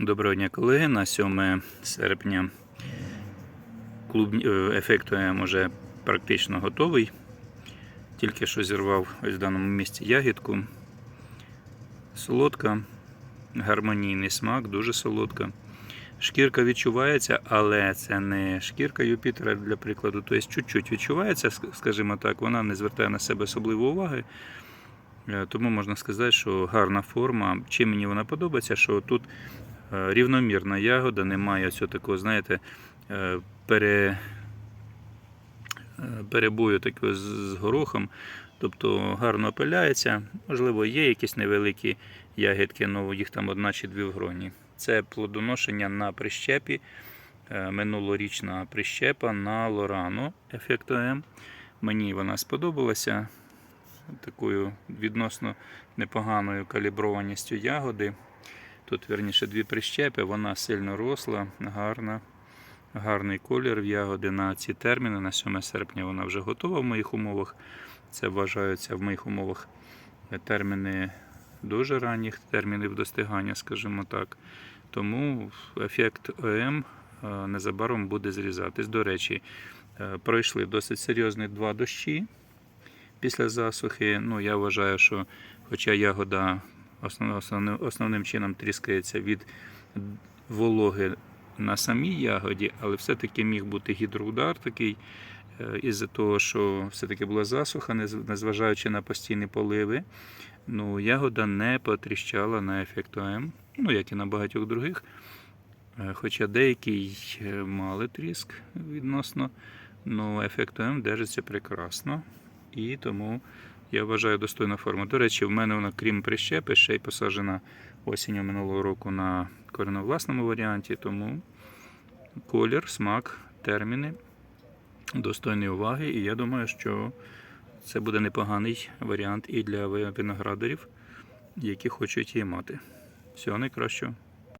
Доброго дня, колеги. На 7 серпня клуб е, ефекту М уже практично готовий. Тільки що зірвав ось в даному місці ягідку. Солодка, гармонійний смак, дуже солодка. Шкірка відчувається, але це не шкірка Юпітера, для прикладу. Тобто чуть-чуть відчувається, скажімо так, вона не звертає на себе особливої уваги. Е, Тому можна сказати, що гарна форма. Чим мені вона подобається, що тут рівномірна ягода, немає цього такого, знаєте, е, пере, е, перебою такого з, горохом. Тобто гарно опиляється. Можливо, є якісь невеликі ягідки, але їх там одна чи дві в гроні. Це плодоношення на прищепі. е, Минулорічна прищепа на Лорану ефекту М. Мені вона сподобалася такою відносно непоганою каліброваністю ягоди. Тут, верніше, дві прищепи, вона сильно росла, гарна, гарний колір в ягоди на ці терміни. На 7 серпня вона вже готова в моїх умовах. Це вважаються в моїх умовах терміни дуже ранніх термінів достигання, скажімо так. Тому ефект ОМ е, незабаром буде зрізатись. До речі, е, пройшли досить серйозні два дощі після засухи. Ну, я вважаю, що хоча ягода основним, основним чином тріскається від вологи на самій ягоді, але все-таки міг бути гідроудар такий, е, із-за того, що все-таки була засуха, незважаючи на постійні поливи. Ну, ягода не потріщала на ефект ОМ, ну, як і на багатьох других. Е, Хоча деякі е, мали тріск відносно, ну ефект ОМ держиться прекрасно. І тому я вважаю достойна форма. До речі, в мене вона, крім прищепи, ще й посаджена осінню минулого року на кореновласному варіанті. Тому колір, смак, терміни достойні уваги. І я думаю, що це буде непоганий варіант і для виноградарів, які хочуть її мати. Всього найкращого.